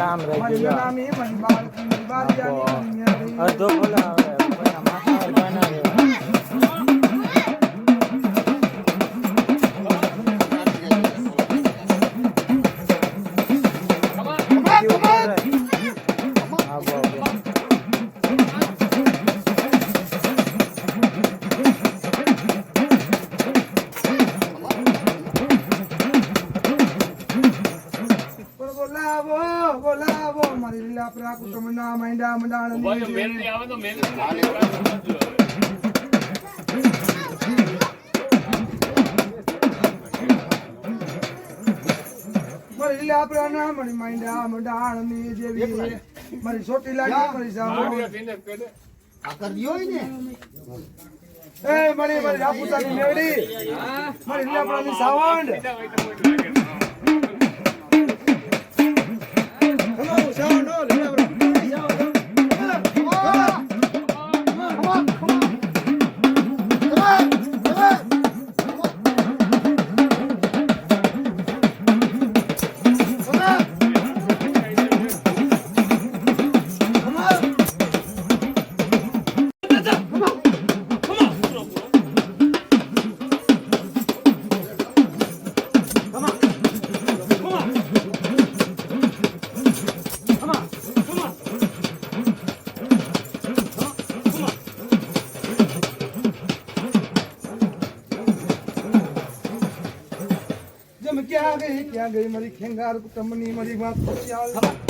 આમ રહી ગયું. અડધો બોલાવે કુટુંબના દાણ મંડાણની દેવી. મારી લીલા પ્રાના મારી માંડા મંડાણની દેવી મારી છોટી લાગી મારી સાવો એ મારી મારી રાપુતાની મેળી. મારી લીલા પ્રાની સાવંડ. Hello, sound, લીલા ગઈ મારી ખેંગાર કુટુંબની મારી વાત પછી પણ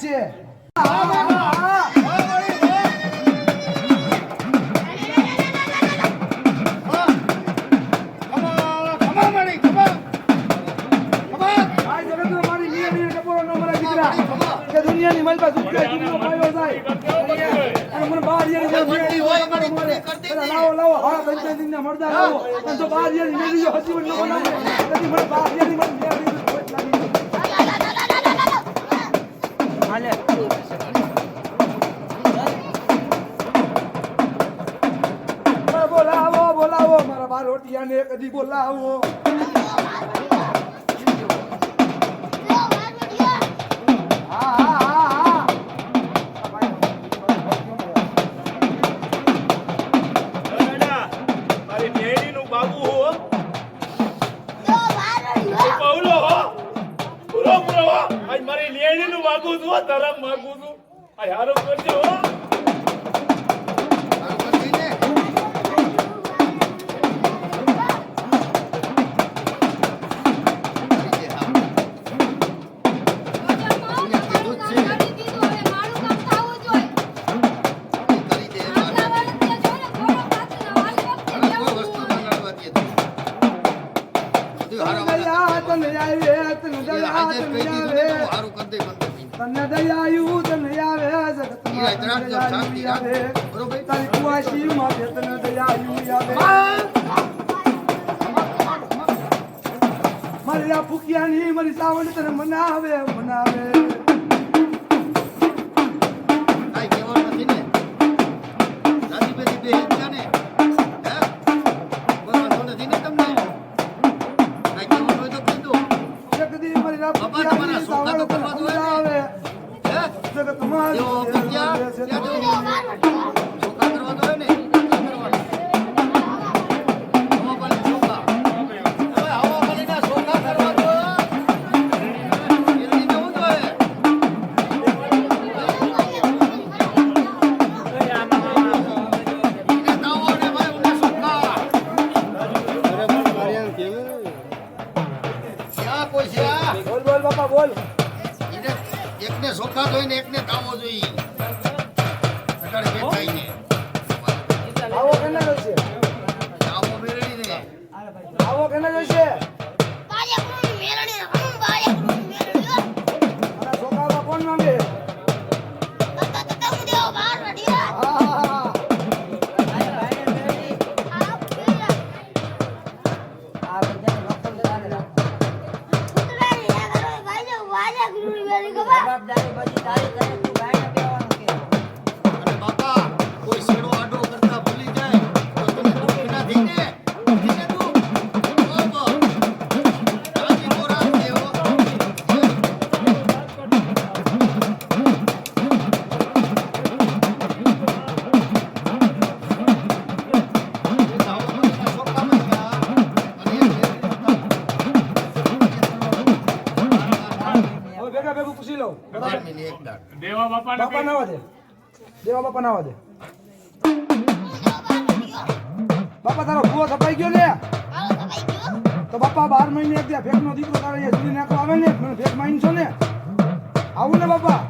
છે. દુનિયાની મારી પાસે દુનિયા પાયો જાય અને મને બહાર યાર લાવો લાવો હા મળતા આવો અને જો બાર યાર મેલી જો હજી મને મને યાર મને બાર રોટિયાને કદી બોલાવો. દયા આવ્યું આવે તારી કુવાસી માટે તને દયા આવ્યું આવે. મારી આ ફૂકિયાની મારી સાવણ તને મનાવે મનાવે. મનાવે જોઈએ જગતમાં જો એકને સોખા જોઈએ ને એકને તાવો જોઈએ અટાણે પેટ ખાઈને. આવો કેને જોઈશે તાવો મેળવીને. આવો કેને જોઈશે જવાબદારી બધી તારી કરે તું ગાયને ભેગા ભેગું પૂછી લઉં. દેવા બાપા ના દે. દેવા બાપા ના દે. બાપા તારો ભૂવો સપાઈ ગયો ને તો બાપા બાર મહિને એક દી ફેંકનો દીકરો તારે અહીંયા સુધી નાખો આવે ને? મને ભેગ માઈન છો ને? આવું ને બાપા?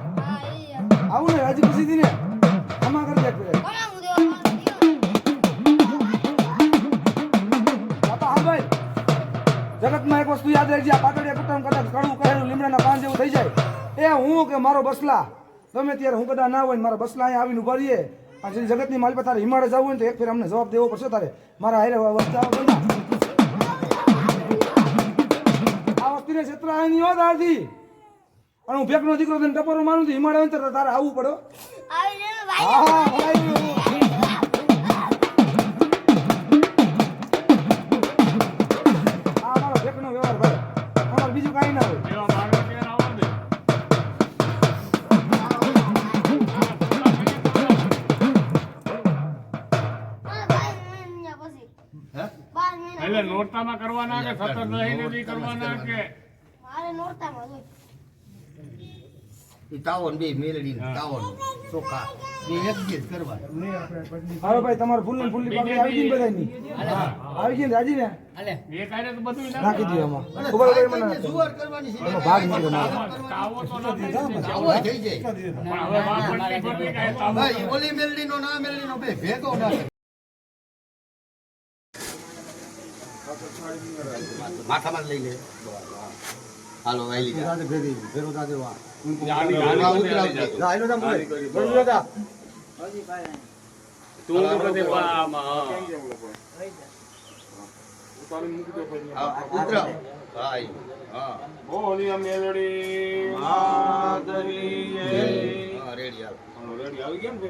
આવું ને રાજી પૂછી દીને ને? આમાં કરી દે જગતમાં એક વસ્તુ યાદ રાખજે આ પાટડિયા કુટુંબ કદાચ કડવું કહેલું લીમડાના પાન જેવું થઈ જાય. એ હું કે મારો બસલા? ગમે ત્યારે હું કદાચ ના હોય ને મારા બસલા અહીંયા આવીને ઊભા રહીએ અને જગતની માલ પર તારે હિમાડે જવું હોય ને તો એક ફેર અમને જવાબ દેવો પડશે તારે. મારા હારે વસ્તા આ વસ્તીને ક્ષેત્ર નહીં વાત આરથી અને હું ભેગનો દીકરો તને ટપરો માનું છું તો તારે આવવું પડો. હા અમારે બીજું કાંઈ ના હોય દેવા બાર રૂપિયા આવવા દે હે? એટલે નોરતામાં કરવાના કે? સતત રહીને નહીં કરવાના કે ઈ તાવન બે મેલડી તાવન ચોખા. હાલો ભાઈ તમારે ફૂલ ને ફૂલની પાકડી આવી ગઈ ને આવી ગઈ રાજી ને નાખી દઈએ એમાં ખબર વગર મને ભાગ નીકળે મારો ઓલી મેલડી નો ના મેલડી નો ભેગો ના માથામાં લઈ લે હાલો વાયલી જા આની હાલી બધી હાલી જતો. તું બધી હા. પાણી મૂકી દો પુત્ર હા હા બોલી આ મેલડી માધવી હા રેડી હાલ હાલો, રેડી આવી ગયા ને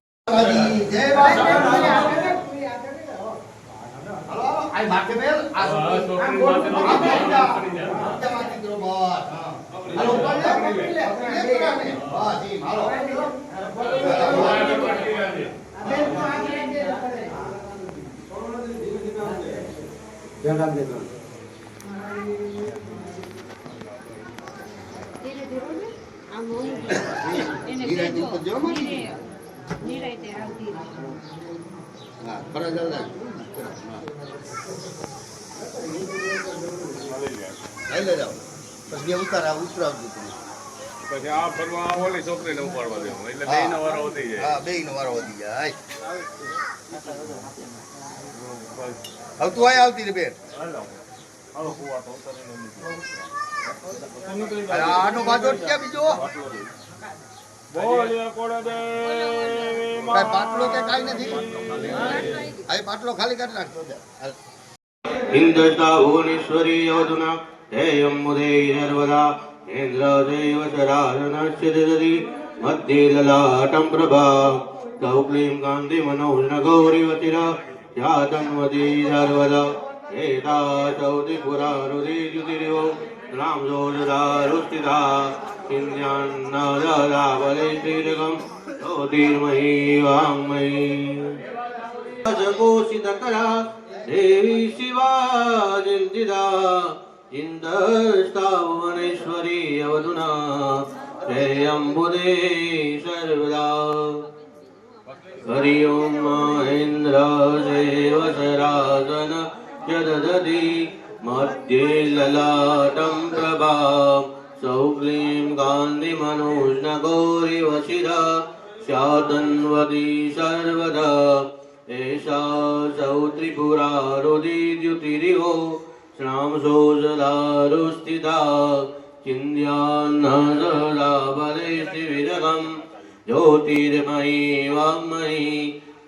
આ માટે બેલ આ છોકરી માટે બેલ જા. હા હાલો લે ને બસ ઈ હાલો ધીરે ધીરે આમ ઊંઘી. એને ધીરે કહેજો, ઉપર જો માં. ધીરે, નિરાંતે આવતી રહે. હા ફરજ હાલ હા લઈ લે જાઓ પછી બે ઉતાર ઉતરાવજો તમે પછી આ ફરવા ઓલી છોકરીને ઉપાડવા દેવું. એટલે હા. બેયનો વારો વધી જાય. હા બે નો વારો વધી જાય. હવે તું આય આવતી રે બેન. હાલો હાલો કુવા તો ઉતારીને નીકળી. આ આનો બાજુ? ક્યાં બીજો બોલીએ કોળદેવી કાંઈ પાટલો કે કાંઈ નથી? આ પાટલો ખાલી કરી નાખતો હિન્દતા ભુવનેશ્વરી યવધુના હે ઇન્દ્રદેવ શરારણસ્ય इन्द्रदेव च मध्ये ललाटं प्रभा। सौक्लीं गान्धिमनोन्न गौरीवतिर्यातन्मती सर्वदा। एता चौति पुरा रुदीतिरिो किन्यान्नदावले इन्द्रिया ज्योतिर्मयी वाङ्मयी वाङ्मयीषितकरा देवी शिवा शिवादिरा इन्दस्तावनेश्वरी अवधुना श्रेयम्बुदे सर्वदा हरि ओं महेन्द्र सेवसरासन यददति मध्ये ललाटं प्रभा सौ क्लीं कान्तिमनोष्णगौरिवशिरा स्यातन्वती सर्वदा एषा सौ त्रिपुरारुदिद्युतिरिवो श्रामसोजदारुस्थिता चिन्त्यान्नदलाबलेष्टिविरगम् ज्योतिर्मयी वाङ्मयी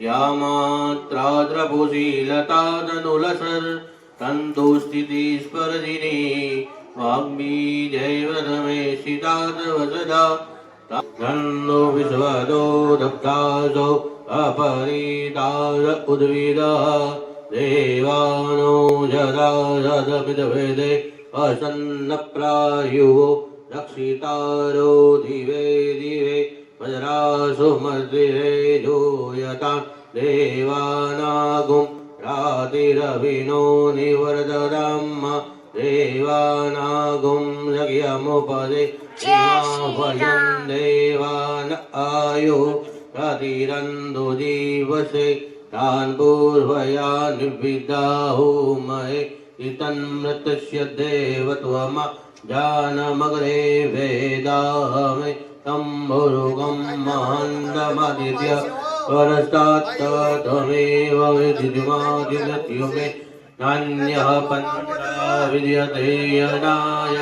या मात्राद्रपुशीलतादनुलसर् तन्तुस्थितिस्पर्धिनी वाग्मीजैव रमेशिताद्वसदा धन्नो विश्वदो दग्धासो अपरीताद उद्विदः देवानो यदा यदमिदवेदे असन्नप्रायुः रक्षितारो दिवे दिवे वज्रासु मर्दिरे जूयता देवानागुं रातिरविनो निवर्ददम् देवानागुं यज्ञमुपदे भयं देवान आयु प्रतिरन्दु जीवसे तान् पूर्वया निर्विदाहुमहे इतन्मृतस्य देवत्वम जानमग्रे वेदामे तं भुरुगं महन्दमदित्य परस्तात्तमेव विधिमादिलत्यो मे नान्यः पन्था विद्यते यनाय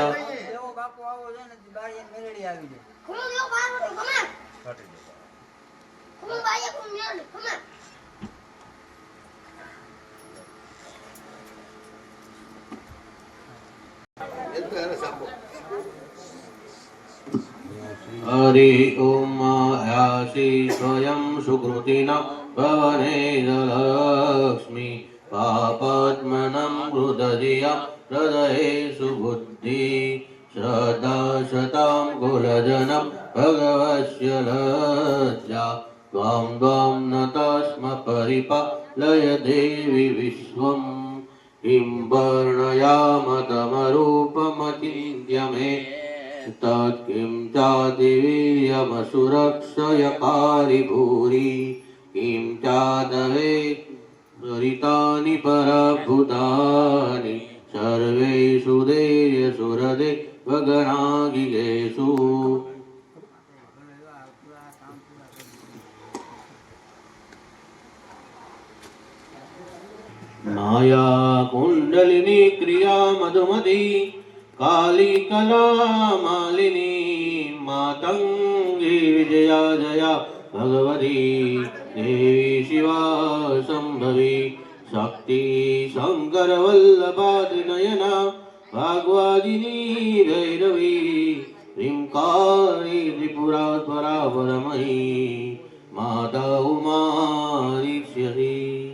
हरि ॐ यासि स्वयं सुकृतिना भवनेदलक्ष्मी पापात्मनं हृदया हृदये सुबुद्धि श्रद्धा शतां कुलजनं भगवस्य लज्जा त्वां त्वां नतस्म परिपालय देवि विश्वम् किं वर्णयाम तमरूपमचिन्त्य मे तत्किं चादिवीर्यमसुरक्षयकारि भूरि किं चादवे सरितानि परभूतानि सर्वेषु देयसुरदे वगणागिलेषु माया कुण्डलिनी क्रिया मधुमती काली मालिनी मातङ्गी विजया जया भगवती देवी शिवा शिवासम्भवी शक्ति शङ्करवल्लभादिनयना भाग्वादिनी भैरवी ह्रीङ्कारी त्रिपुरा त्वरा त्रिपुरावरमयी माता उमारिष्यति।